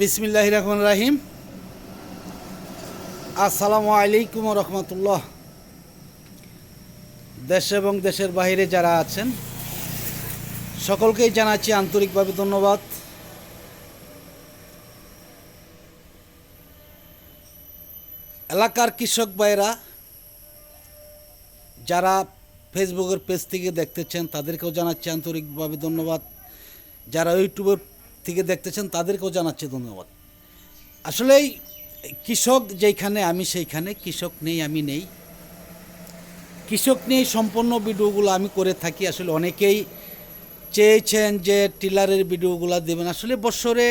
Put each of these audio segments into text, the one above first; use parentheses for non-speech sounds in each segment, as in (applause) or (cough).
বিসমিল্লাহ রহমান রাহিম। আসসালামু আলাইকুম রহমতুল্লাহ। দেশ এবং দেশের বাইরে যারা আছেন, সকলকেই জানাচ্ছি আন্তরিকভাবে ধন্যবাদ। এলাকার কৃষক ভাইরা যারা ফেসবুকের পেজ থেকে দেখতেছেন, তাদেরকেও জানাচ্ছি আন্তরিকভাবে ধন্যবাদ। যারা ইউটিউবের থেকে দেখতেছেন, তাদেরকেও জানাচ্ছি ধন্যবাদ। আসলেই কৃষক যেখানে আমি সেইখানে, কৃষক নেই, আমি নেই। কৃষক নিয়ে সম্পূর্ণ ভিডিওগুলো আমি করে থাকি। আসলে অনেকেই চেয়েছেন যে টিলারের ভিডিওগুলো দেবেন। আসলে বছরে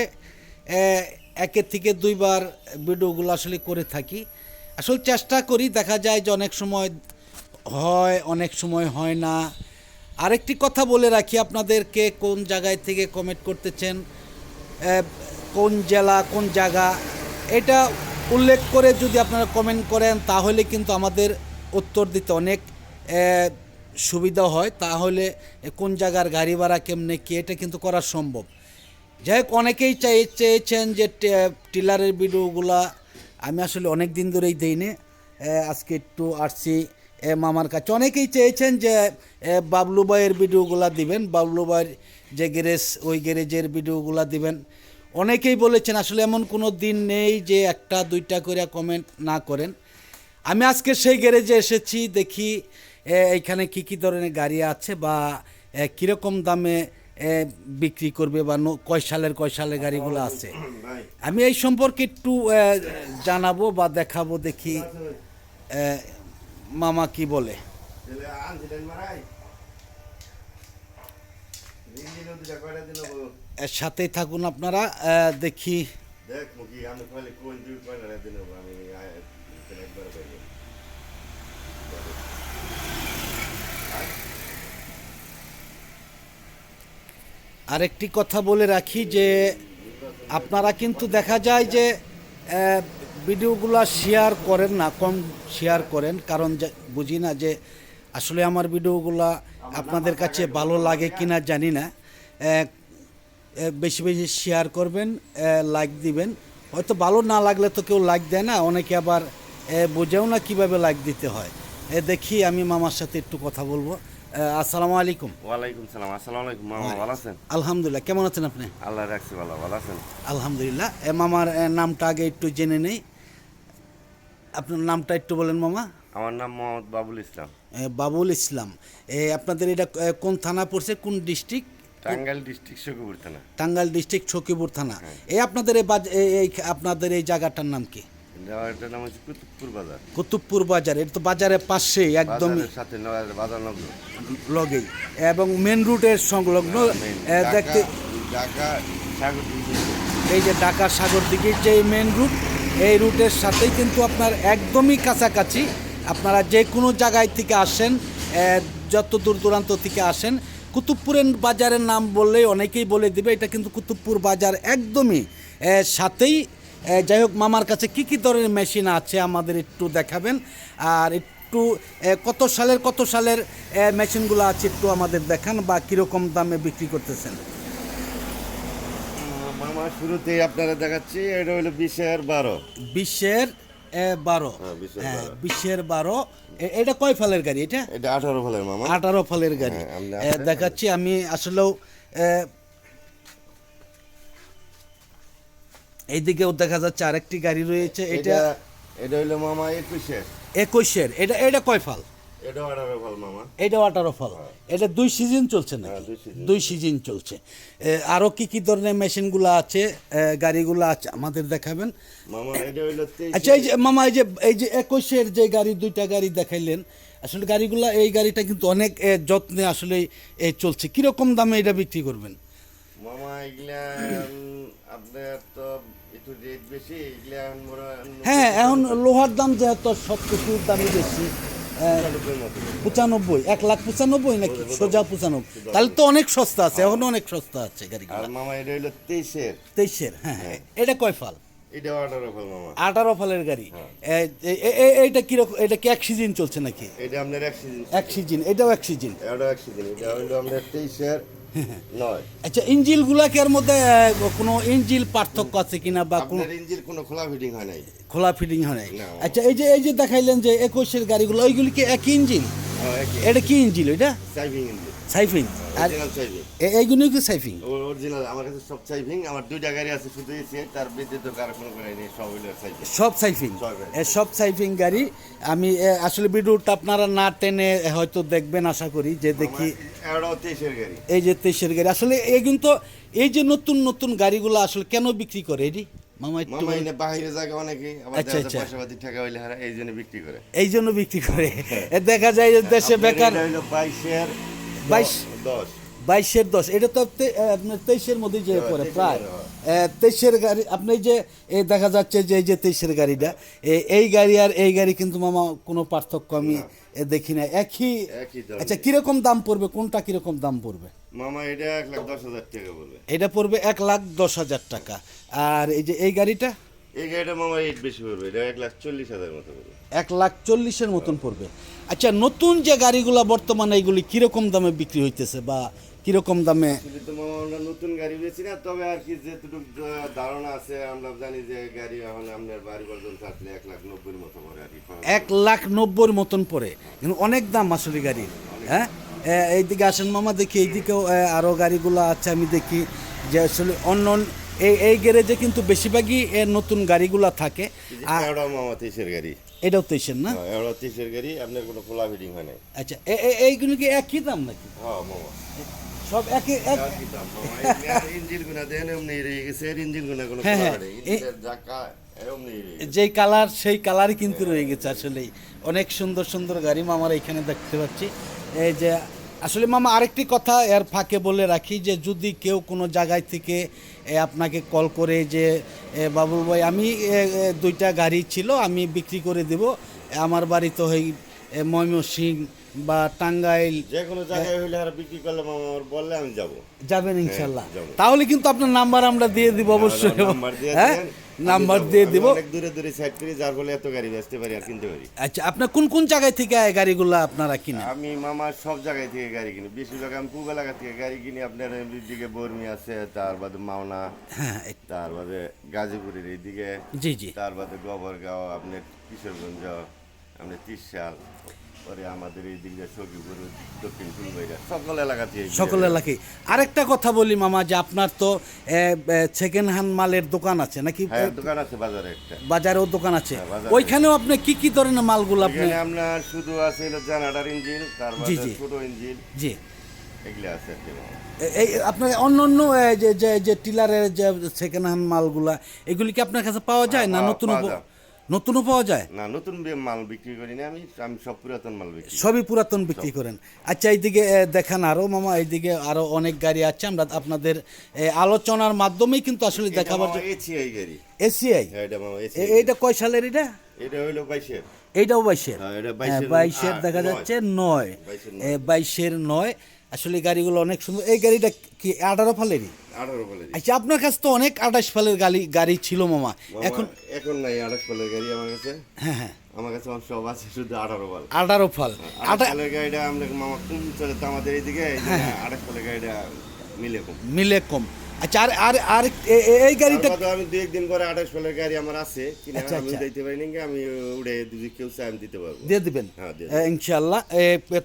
একের থেকে দুইবার ভিডিওগুলো আসলে করে থাকি। আসলে চেষ্টা করি, দেখা যায় যে অনেক সময় হয়, অনেক সময় হয় না। আরেকটি কথা বলে রাখি, আপনাদেরকে কোন জায়গায় থেকে কমেন্ট করতেছেন কোন জেলা, কোন জায়গা, এটা উল্লেখ করে যদি আপনারা কমেন্ট করেন, তাহলে কিন্তু আমাদের উত্তর দিতে অনেক সুবিধা হয়। তাহলে কোন জায়গার গাড়ি ভাড়া কেমনে কি, এটা কিন্তু করা সম্ভব। যাই হোক, অনেকেই চাই, চেয়েছেন যে টিলারের ভিডিওগুলা। আমি আসলে অনেক দিন ধরেই দিইনি। আজকে একটু আসছি মামার কাছে। অনেকেই চেয়েছেন যে বাবলু ভাইয়ের ভিডিওগুলা দিবেন। বাবলু ভাইয়ের যে গ্যারেজ, ওই গ্যারেজের ভিডিওগুলো দিবেন। অনেকেই বলেছেন, আসলে এমন কোনো দিন নেই যে একটা, দুইটা করে কমেন্ট না করেন। আমি আজকে সেই গ্যারেজে এসেছি, দেখি এইখানে কি কি ধরনের গাড়ি আছে বা কীরকম দামে বিক্রি করবে বা কয় সালের কয় সালের গাড়িগুলো আছে। আমি এই সম্পর্কে একটু জানাব বা দেখাবো, দেখি মামা কি বলে তাহলে আনছিলেন মারাই ইঞ্জিনও দুটা কয়টা দিন হব এর সাথেই থাকুন আপনারা দেখি। আরেকটি কথা বলে রাখি যে আপনারা কিন্তু দেখা যায় যে ভিডিওগুলা শেয়ার করেন না কম শেয়ার করেন কারণ বুঝি না যে আসলে আমার ভিডিওগুলা আপনাদের কাছে ভালো লাগে কিনা জানি না। বেশি বেশি শেয়ার করবেন লাইক দিবেন। হয়তো ভালো না লাগলে তো কেউ লাইক দেয় না অনেকে আবার বোঝেও না কীভাবে লাইক দিতে হয়। এ দেখি আমি মামার সাথে একটু কথা বলব। আসসালামু আলাইকুম। ওয়ালাইকুম সালাম আসসালামু আলাইকুম। মামা ভালো আছেন? আলহামদুলিল্লাহ কেমন আছেন আপনি? আল্লাহ রাখছি ভালো ভালো আছেন? আলহামদুলিল্লাহ। এ মামার নামটা আগে একটু জেনে নেই। আপনার নামটা একটু বলেন মামা। আমার নাম মোহাম্মদ বাবুল ইসলাম। বাবুল ইসলাম। এ আপনাদের এটা কোন থানা পড়ছে কোন ডিস্ট্রিক্ট টাঙ্গাইল ডিস্ট্রিক্ট সখীপুর থানা। টাঙ্গাইল ডিস্ট্রিক্ট সখীপুর থানা। এই আপনাদের এই আপনাদের এই জায়গাটার নাম কি? এটার নাম হচ্ছে কুতুবপুর বাজার। কুতুবপুর বাজার। এটা তো বাজারের পাশে একদমই সাথে বাজার নগর লগেই। এবং মেন রুটের সংলগ্ন দেখতে ঢাকা সাগর এই যে ঢাকা সাগর দিকের যে মেন রুট এই রুটের সাথেই কিন্তু আপনার একদমই কাছাকাছি আপনারা যে কোনো জায়গায় থেকে আসেন যত দূর দূরান্ত থেকে আসেন কুতুবপুরের বাজারের নাম বললেই অনেকেই বলে দিবে এটা কিন্তু কুতুবপুর বাজার একদমই। সাথেই যাই হোক মামার কাছে কি কি ধরনের মেশিন আছে আমাদের একটু দেখাবেন। আর একটু কত সালের কত সালের মেশিনগুলো আছে একটু আমাদের দেখান বা কীরকম দামে বিক্রি করতেছেন। মামা শুরুতেই আপনারা দেখাচ্ছি এটা হলো বিশের বারো। বিশ্বের এ, বারো হ্যাঁ, বিশের হ্যাঁ বারো। বারো এটা কয় ফালের গাড়ি এটা? এটা আঠারো ফালের মামা। আঠারো ফালের গাড়ি। হ্যাঁ, দেখাচ্ছি আমি আসলেও এইদিকেও দেখা যাচ্ছে আরেকটি গাড়ি রয়েছে এটা এটা এটা হইল মামা একুশের। একুশের। এটা এটা কয় ফল? এটা আঠারো ফল মামা। এটা আঠারো ফল। এটা দুই সিজন চলছে না হ্যাঁ, দুই সিজন চলছে। এ, আরও কি কি ধরনের মেশিনগুলো আছে গাড়িগুলো আছে? আমাদের দেখাবেন। মামা এটা হইল আচ্ছা এই যে মামা এই যে এই যে একুশের যে গাড়ি দুইটা গাড়ি দেখাইলেন আসলে গাড়িগুলা এই গাড়িটা কিন্তু অনেক যত্নে আসলে চলছে। কীরকম দামে এটা বিক্রি করবেন? মামা এগুলা আপনার তো একটু রেট বেশি এগুলা এখন হয় হ্যাঁ এখন লোহার দাম যেহেতু সব কিছুর দামই বেশি। পঁচানব্বই এক লাখ পঁচানব্বই নাকি? সোজা পঁচানব্বই। তাহলে তো অনেক সস্তা আছে এখনও অনেক সস্তা আছে আর গাড়িগুলো মামা এটা হইল তেইশের। তেইশের হ্যাঁ হ্যাঁ। এটা কয় ফাল? এটা আঠারো ফালের গাড়ি। এ- এইটা কীরকম এটা কি এক সিজন চলছে নাকি? এটা আপনার এক সিজন এক সিজন এটাও এক সিজন। এটাও এক সিজন এটা হলো আপনার তেইশের (laughs) নয়। আচ্ছা ইঞ্জিল এর মধ্যে কোনো ইঞ্জিল পার্থক্য আছে কিনা বা কোনো ইঞ্জিল কোনো খোলা ফিটিং হয় নাই। খোলা ফিটিং হয় নাই। আচ্ছা এই যে এই যে দেখাইলেন যে একুশের গাড়িগুলো ওইগুলি কি একই ইঞ্জিল? হ্যাঁ, এটা কি ইঞ্জিল ওইটা? Driving engine সাইফিং? আর এইগুলো কি সাইফিং? অরিজিনাল আমার কাছে সব সাইভিং আমার দুইটা গাড়ি আছে শুধু এসে তার বিদ্যুৎ কারও কোনো করে নেই সব সাইফিং। সব সাইফিং? গাড়ি আমি আসলে ভিডিওটা আপনারা না টেনে হয়তো দেখবেন আশা করি যে দেখি গাড়ি। এই যে তেইশের গাড়ি আসলে এই কিন্তু এই যে নতুন নতুন গাড়িগুলো আসলে কেন বিক্রি করে? এটি? মামা একটু জায়গা অনেকে আচ্ছা, আচ্ছা। পয়সা টাকা হইলে হারা এই জন্য বিক্রি করে। এই জন্য বিক্রি করে। দেখা যায় যে দেশে বেকার বাইশের বাইশ। বাইশের দশ। এটা তো আপনার তেইশের মধ্যে যে হ্যাঁ, পড়ে প্রায়। তেইশের গাড়ি আপনি যে দেখা যাচ্ছে যে এই যে তেইশের গাড়িটা এই গাড়ি আর এই গাড়ি কিন্তু মামা কোনো পার্থক্য আমি দেখি না। একই আচ্ছা কীরকম দাম পড়বে? কোনটা কীরকম দাম পড়বে? মামা এটা এক লাখ দশ হাজার টাকা বলবে এটা পড়বে এক লাখ দশ হাজার টাকা। আর এই যে এই গাড়িটা? এই গাড়িটা মামা রেট বেশি পড়বে। এটা এক লাখ চল্লিশ হাজার মতো পড়বে। এক লাখ চল্লিশের মতন পড়বে। আচ্ছা নতুন যে গাড়িগুলো বর্তমানে এগুলি কীরকম দামে বিক্রি হইতেছে বা কীরকম দামে? আমরা নতুন গাড়ি বেছি না তবে আর কি যেটুকু ধারণা আছে আমরা জানি যে গাড়ি এখন আপনার বাড়ি পর্যন্ত আসলে এক লাখ নব্বইয়ের মতো পড়ে আর কি এক লাখ নব্বইয়ের মতন পড়ে। কিন্তু অনেক দাম আসলে গাড়ির হ্যাঁ? এইদিকে আসেন মামা দেখি এইদিকেও আরও আরও গাড়িগুলো আছে আমি দেখি যে আসলে অন্য এই এই গ্যারেজে কিন্তু বেশিরভাগই নতুন গাড়িগুলো থাকে। আর মামা তেইশের গাড়ি। এটাও তেইশের না? হ্যাঁ, তেইশের গাড়ি আপনার কোনো খোলা ফিটিং হয় নাই। আচ্ছা এ- এইগুলো কি একই দাম নাকি? হ্যাঁ মামা। সব একই এক ইঞ্জিন গুনা দেন এমনি রয়ে গেছে এর ইঞ্জিন গুনা কোনো হ্যাঁ, খোলা হ্যাঁ। যেই কালার সেই কালারই কিন্তু রয়ে গেছে আসলেই। অনেক সুন্দর সুন্দর গাড়ি আমরা এখানে দেখতে পাচ্ছি। এই যে আসলে মামা, আরেকটি কথা এর ফাঁকে বলে রাখি যে, যদি কেউ কোনো জায়গায় থেকে আপনাকে কল করে যে বাবুল ভাই, আমি দুইটা গাড়ি ছিল, আমি বিক্রি করে দেব। আমার বাড়ি তো হই ময়মনসিংহ ময়মনসিং বা টাঙ্গাইল যে কোনো জায়গায় হইলে আর বিক্রি করলে মামা আমার বললে আমি যাব। যাবেন ইনশাল্লাহ। যাব। তাহলে কিন্তু আপনার নাম্বার আমরা দিয়ে দিব অবশ্যই। নাম্বার দিয়ে হ্যাঁ? নাম্বার দিয়ে দিব। অনেক দূরে দূরে সাইড করে যার ফলে এত গাড়ি বেচতে পারি আর কিনতে পারি। আচ্ছা আপনার কোন কোন জায়গায় থেকে গাড়িগুলো আপনারা কিনেন? আমি মামা সব জায়গায় থেকে গাড়ি কিনি। বেশিরভাগ আমি পূব এলাকা থেকে গাড়ি কিনি। আপনার দিকে বর্মি আছে তার বাদে মাওনা হ্যাঁ তার বাদে গাজীপুরের এইদিকে জি জি। তার বাদে গোবরগাঁও আপনার কিশোরগঞ্জ আপনার তিরশাল। পরে আমাদের এই দিক দিয়ে সখীপুর দক্ষিণ ফুলবাইরা সকল এলাকা সকল এলাকায়। আরেকটা কথা বলি মামা যে আপনার তো সেকেন্ড হ্যান্ড মালের দোকান আছে নাকি? হ্যাঁ দোকান আছে বাজারে একটা। বাজারেও দোকান আছে। হ্যাঁ, ওইখানেও আপনি কি কি ধরনের মালগুলো আপনি আপনার শুধু আছে জানাডার ইঞ্জিন জি, জি। ছোট ইঞ্জিন। জি। এই আপনার অন্য অন্য যে যে টিলারের যে সেকেন্ড হ্যান্ড মালগুলা এগুলি কি আপনার কাছে পাওয়া যায় না হ্যাঁ, নতুন পাওয়া যায়। নতুনও পাওয়া যায়? না নতুন মাল বিক্রি করি না আমি আমি সব পুরাতন মাল বিক্রি সবই পুরাতন বিক্রি করেন। আচ্ছা এইদিকে দেখান আরও মামা এইদিকে আরও অনেক গাড়ি আছে আমরা আপনাদের আলোচনার মাধ্যমেই কিন্তু আসলে দেখাবার ACI গাড়ি। এসিআই? হ্যাঁ, এইটা কয় সালের এটা? এটা হইল বাইশের। এইটাও বাইশের? হ্যাঁ, হ্যাঁ, বাইশের দেখা। যাচ্ছে নয়। বাইশের নয়। আসলে গাড়িগুলো অনেক সুন্দর এই গাড়িটা কি আঠারো ফালেরই? আঠারো বলে আচ্ছা আপনার কাছে তো অনেক আঠাশ ফালের গাড়ি গাড়ি ছিল মামা। এখন এখন নাই আঠাশ ফালের গাড়ি আমার কাছে। হ্যাঁ হ্যাঁ। আমার কাছে আমার সব আছে শুধু আঠারো ফাল। আঠারো ফাল। আঠা বলের গাড়িটা আমরা মামা কম চলে তো আমাদের এইদিকে হ্যাঁ, জন্য আঠাশ ফালের গাড়িটা মিলে কম। মিলে কম। আচ্ছা আর আর এই গাড়িটা আমি দু একদিন পরে আঠাশ বলের গাড়ি আমার আছে কিনা আচ্ছা, আমি আচ্ছা। দিতে পারি না আমি উড়ে যদি কেউ চাই আমি দিতে পারব। দিয়ে দিবেন? হ্যাঁ, ইনশাল্লাহ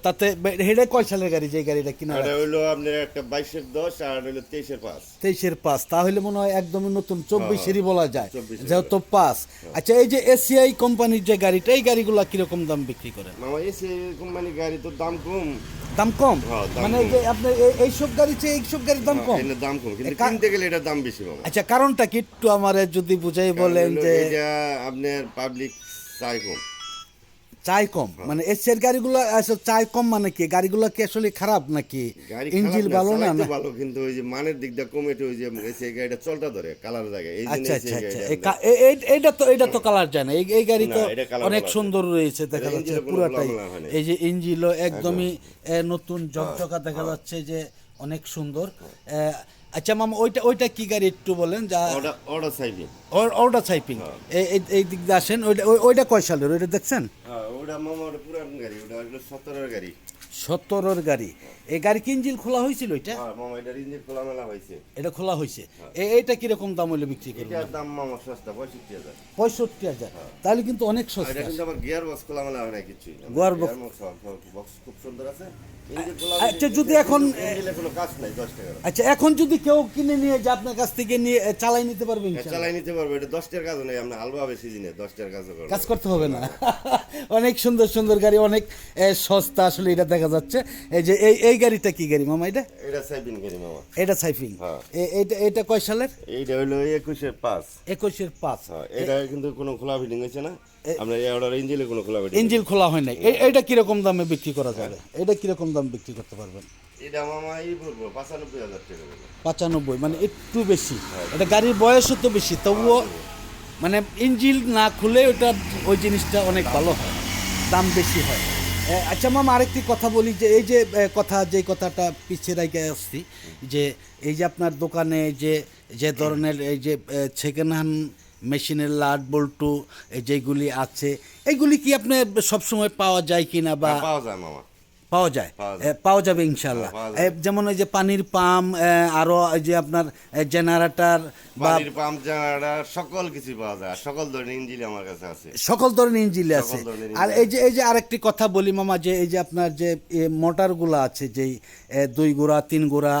তাতে হেডে কয় সালের গাড়ি যে গাড়িটা কিনা এটা হইল আপনার একটা বাইশের দশ আর হইল তেইশের পাঁচ। তেইশের পাস তাহলে মনে হয় একদমই নতুন চব্বিশেরই বলা যায় 24 এরই যেহেতু পাস আচ্ছা এই যে এসিআই কোম্পানির যে গাড়িটা এই গাড়িগুলো কীরকম দাম বিক্রি করেন মামা এসে কোম্পানি গাড়ি তো দাম কম। দাম কম? হ্যাঁ, মানে যে আপনার এই- এইসব গাড়ি চেয়ে এইসব গাড়ির দাম কম? দাম কম। কিন্তু কিনতে গেলে এটার দাম বেশি মামা আচ্ছা কারণটা কি একটু আমার যদি বুঝাই বলেন যে এটা আপনার পাবলিক চাই কম। চাই কম? হ্যাঁ। মানে এসিআর গাড়িগুলো চাই কম মানে কি? গাড়িগুলো কি আসলে খারাপ নাকি? ইঞ্জিন ভালো না না? ভালো কিন্তু ওই যে মানের দিক দিয়ে কমেটে ওই যে এসে গাড়িটা চলটা ধরে কালার জায়গায়। এই আচ্ছা আচ্ছা আচ্ছা। গাড়িটা এই কা- এ- এই- এইটা তো এটা তো কালার যায় না। এই গাড়ি তো এটা অনেক সুন্দর রয়েছে দেখা যাচ্ছে পুরাটাই। হয়। এই যে ইঞ্জিনও একদমই নতুন ঝকঝকা দেখা যাচ্ছে যে অনেক সুন্দর। আচ্ছা মামা ওইটা ওইটা কি গাড়ি একটু বলেন যা অর্ডার সাইপিং অর ওর- ওটা সাইপিং এই দিক দিয়ে আসেন ওইটা ওই- ওইটা কয় সালের ওইটা দেখছেন? হ্যাঁ ওটা মামা পুরান গাড়ি ওটা সতেরোর গাড়ি। সত্তরের গাড়ি। এই গাড়ি কি খোলা হয়েছিল এটা? হ্যাঁ এটার ইঞ্জিন খোলামেলা হয়েছে। এটা খোলা হয়েছে। এইটা কীরকম দাম হলে বিক্রি এটার দাম মামা সস্তা পঁয়ষট্টি হাজার। পঁয়ষট্টি হাজার। তাহলে কিন্তু অনেক সস্তা এটা কিন্তু আমার গিয়ার বক্স খোলামেলা হয় না কিছুই। Gear box- box. খুব সুন্দর আছে। খোলা আচ্ছা, যদি এখন- কাজ আচ্ছা এখন যদি কেউ কিনে নিয়ে যে আপনার কাছ থেকে নিয়ে চালাই নিতে পারবেন চালাই নিতে পারব এটা দশটার নেই আমরা হালবা হবে সিজনে দশটার করব। কাজ করতে হবে না। (laughs) অনেক সুন্দর সুন্দর গাড়ি অনেক সস্তা আসলে এটা দেখা যাচ্ছে এই যে এই এই গাড়িটা কি গাড়ি মামা এটা? এটা সাইবিন গাড়ি মামা। এটা সাইফিং হ্যাঁ। এটা এটা কয় সালের? এইটা হইল একুশের পাঁচ। একুশের পাঁচ। হ্যাঁ এটা কিন্তু কোনো খোলা ফিটিং হয়েছে না? আপনার এই অর্ডার ইঞ্জিনে কোনো খোলা ফিটিং ইঞ্জিল খোলা হয় নাই। এ- এটা কীরকম দামে বিক্রি করা যাবে? এটা কীরকম দাম বিক্রি করতে পারবেন? এটা মামা এই বলব পঁচানব্বই হাজার টাকা পঁচানব্বই মানে একটু বেশি। এটা গাড়ির বয়সও তো বেশি তবুও মানে ইঞ্জিল না খুলে ওটা ওই জিনিসটা অনেক ভালো হয় দাম বেশি হয়। আচ্ছা মামা আরেকটি কথা বলি যে এই যে কথা যে কথাটা পিছিয়ে রেখে আসছি যে এই যে আপনার দোকানে যে যে ধরনের এই যে সেকেন্ড হ্যান্ড মেশিনের লাট বল্টু এই যেগুলি আছে এইগুলি কি আপনার সবসময় পাওয়া যায় কিনা বা হ্যাঁ, পাওয়া যায় মামা। পাওয়া যায়? পাওয়া যাবে ইনশাল্লাহ হ্যাঁ, যেমন ওই যে পানির পাম্প আরও যে আপনার জেনারেটর বাড়ির পাম্প জানার সকল কিছু পাওয়া যায়। সকল ধরনের ইঞ্জিন আমার কাছে আছে। সকল ধরনের ইঞ্জিন আছে। আর এই যে এই যে আরেকটি কথা বলি মামা যে এই যে আপনার যে মোটরগুলো আছে যেই দুই গোড়া তিন গোড়া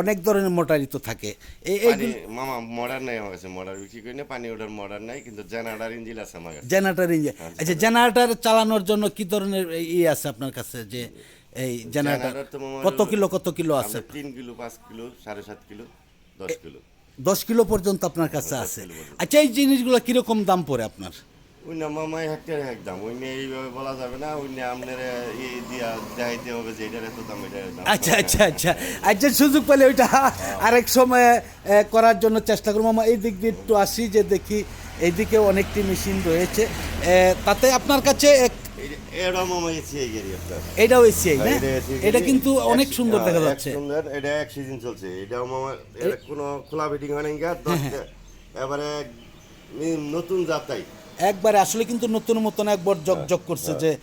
অনেক ধরনের মোটরই তো থাকে। এই মামা মডার নাই আমার কাছে। মডার বিক্রি করি না পানি ওটার মডার নাই কিন্তু জেনারেটার ইঞ্জিন আছে আমার কাছে। Generator engine. আচ্ছা জেনারেটর চালানোর জন্য কি ধরনের ই আছে আপনার কাছে? যে এই জেনারেটর জেনারেটর কত কিলো কত কিলো আছে? তিন কিলো পাঁচ কিলো সাড়ে সাত কিলো দশ কিলো। দশ কিলো পর্যন্ত আপনার কাছে আছে। আচ্ছা এই জিনিসগুলো কীরকম দাম পড়ে আপনার? ওই না মামা হেক্টর একদম। ওই নিয়ে এইভাবে বলা যাবে না ওই নিয়ে আপনার এই দিয়া দেখাইতে হবে যে এটার এত দাম এটার দাম। আচ্ছা আচ্ছা আচ্ছা। আচ্ছা সুযোগ পেলে ওইটা আরেক সময় করার জন্য চেষ্টা করব। আমার এই দিক দিয়ে একটু আসি যে দেখি এইদিকে অনেকটি মেশিন রয়েছে। তাতে আপনার কাছে এক- এটা এটাও এসিআই না। কিন্তু অনেক সুন্দর দেখা হ্যাঁ, যাচ্ছে। সুন্দর এটা এক সিজন চলছে। এটাও মামা এটা কোনো খোলা হয় না এবারে নতুন একবারে আসলে কিন্তু নতুন মতন একবার জকজক করছে যে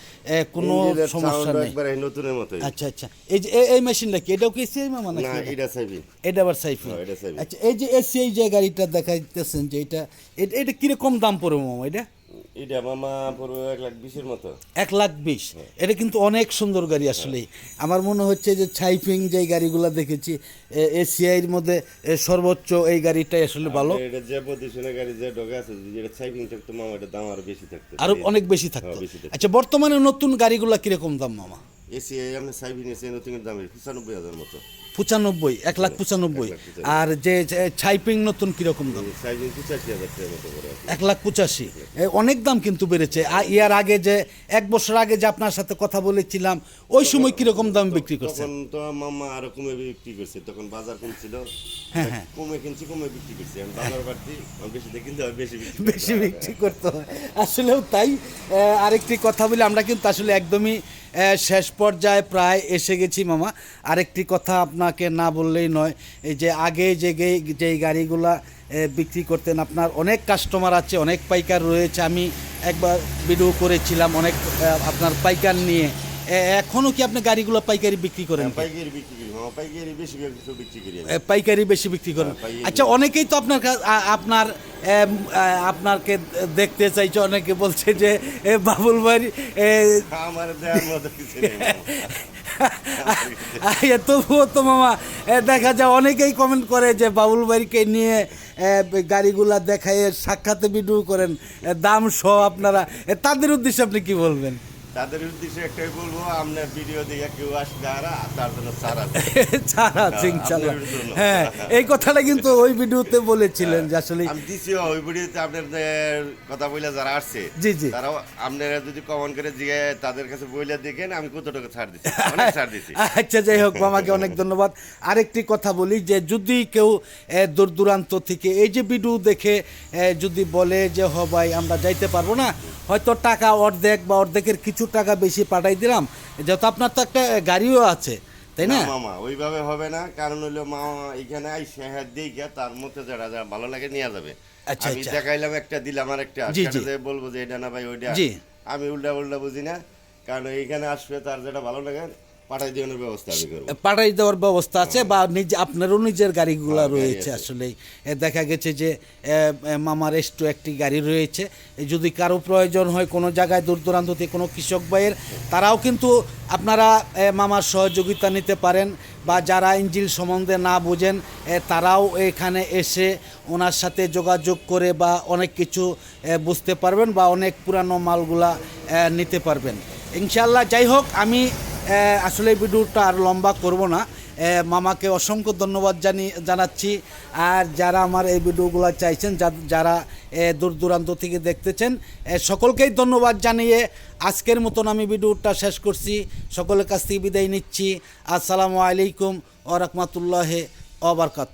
কোনো সমস্যা নেই। একবারে নতুনের মতোই। আচ্ছা আচ্ছা। এই যে এই মেশিনটা কি? এটাও কি মামা না এটা? চাইবি এটা আবার সাইফি হ্যাঁ, সাইফি। আচ্ছা এই যে এসিআই যে গাড়িটা দেখাইতেছেন যে এটা এটা- এটা কীরকম দাম পড়বে মামা এটা? এটা মামা পড়বে এক লাখ বিশের মতো। এক লাখ বিশ। এটা কিন্তু অনেক সুন্দর গাড়ি আসলে। আমার মনে হচ্ছে যে ছাইফিং যে গাড়িগুলো দেখেছি এসিআইয়ের মধ্যে সর্বোচ্চ এই গাড়িটাই আসলে ভালো। এটা যে পজিশনে গাড়ি যে ডগে আছে যদি এটা সাইভিং থাকতো মামা এটা দাম আরও বেশি থাকতো। আরও অনেক বেশি থাকতো। হ্যাঁ, বেশি থাকতো। আচ্ছা বর্তমানে নতুন গাড়িগুলো কীরকম দাম মামা? এসি আমরা সাইভিং এসি নতুন দাম পঁচানব্বই হাজার মতো। পঁচানব্বই এক লাখ পঁচানব্বই। আর যে ছাইপিং নতুন কীরকম দাম। এক লাখ পঁচাশি। অনেক দাম কিন্তু বেড়েছে। আর ইয়ার আগে যে এক বছর আগে যে আপনার সাথে কথা বলেছিলাম ওই সময় কীরকম দাম বিক্রি তখন তো মামা আরও কমে বিক্রি করছে। তখন বাজার কমছিল হ্যাঁ, হ্যাঁ। কমে কিনছি কমে বিক্রি করছি। বাজার বাড়তি বেশি কিনতে বেশি বিক্রি করতে বেশি বিক্রি করতে হয় আসলেও তাই। আরেকটি কথা বলি আমরা কিন্তু আসলে একদমই শেষ পর্যায়ে প্রায় এসে গেছি মামা। আরেকটি কথা আপনাকে না বললেই নয়, এই যে আগে যে যেই গাড়িগুলা বিক্রি করতেন, আপনার অনেক কাস্টমার আছে, অনেক পাইকার রয়েছে। আমি একবার ভিডিও করেছিলাম, অনেক আপনার পাইকার নিয়ে। এখনও কি আপনি গাড়িগুলো পাইকারি বিক্রি করেন হ্যাঁ, পাইকারি বিক্রি করি মামা পাইকারি বেশি বিক্রি করি পাইকারি বেশি বিক্রি করেন। হ্যাঁ, আচ্ছা অনেকেই তো আপনার আপনার আপনাকে দেখতে চাইছে অনেকে বলছে যে বাবুল ভাই আমার তবুও তো মামা দেখা যায় অনেকেই কমেন্ট করে যে বাবুল ভাইকে নিয়ে গাড়িগুলা দেখায় সাক্ষাতে ভিডিও করেন। দাম সহ আপনারা তাদের উদ্দেশ্যে আপনি কি বলবেন? তাদের উদ্দেশ্যে একটাই বলব আপনার ভিডিও দেখে কেউ আসবে আর তার জন্য (laughs) ইনশাল্লাহ। হ্যাঁ এই কথাটা কিন্তু (laughs) ওই ভিডিওতে বলেছিলেন যে আসলে আমি দিছি ওই ভিডিওতে আপনাদের কথা বলে যারা আসছে জি, জি। তারাও আপনারা যদি কমেন্ট করে জিগে তাদের কাছে বইলে দেখেন আমি কত টাকা ছাড় দিচ্ছি অনেক ছাড় দিচ্ছি (laughs) আচ্ছা যাই হোক মামাকে অনেক ধন্যবাদ। আরেকটি কথা বলি যে যদি কেউ দূর দূরান্ত থেকে এই যে ভিডিও দেখে যদি বলে যে হ ভাই আমরা যাইতে পারব না। হয়তো টাকা অর্ধেক বা অর্ধেকের কিছু টাকা বেশি পাঠাই দিলাম যত আপনার তো একটা গাড়িও আছে তাই না মামা ওইভাবে হবে না কারণ হলো মামা এখানে আই শেহার দিয়ে গিয়া তার মধ্যে যারা যারা ভালো লাগে নিয়ে যাবে আচ্ছা, আমি আচ্ছা। দেখাইলাম একটা দিলাম আর একটা। বলব যে এটা না ভাই ওইটা। আমি উল্টা উল্টা বুঝি না কারণ এইখানে আসবে তার যেটা ভালো লাগে পাঠাই দেওয়ানোর ব্যবস্থা আমি করব। পাঠাই দেওয়ার ব্যবস্থা আছে বা নিজে আপনারও নিজের গাড়িগুলো হ্যাঁ, রয়েছে আছে। আসলেই দেখা গেছে যে মামার এস্টো একটি গাড়ি রয়েছে। যদি কারও প্রয়োজন হয় কোনো জায়গায় দূর দূরান্ত থেকে কোনো কৃষক ভাইয়ের তারাও কিন্তু আপনারা মামার সহযোগিতা নিতে পারেন বা যারা ইঞ্জিল সম্বন্ধে না বোঝেন তারাও এখানে এসে ওনার সাথে যোগাযোগ করে বা অনেক কিছু বুঝতে পারবেন বা অনেক পুরানো মালগুলা নিতে পারবেন। ইনশাল্লাহ যাই হোক আমি আসলে ভিডিওটা আর লম্বা করব না। মামাকে অসংখ্য ধন্যবাদ জানি জানাচ্ছি। আর যারা আমার এই ভিডিওগুলো চাইছেন যারা দূর দূরান্ত থেকে দেখতেছেন সকলকেই ধন্যবাদ জানিয়ে আজকের মতন আমি ভিডিওটা শেষ করছি। সকলের কাছ থেকে বিদায় নিচ্ছি। আসসালামু আলাইকুম ও রহমতুল্লাহ অবরকাত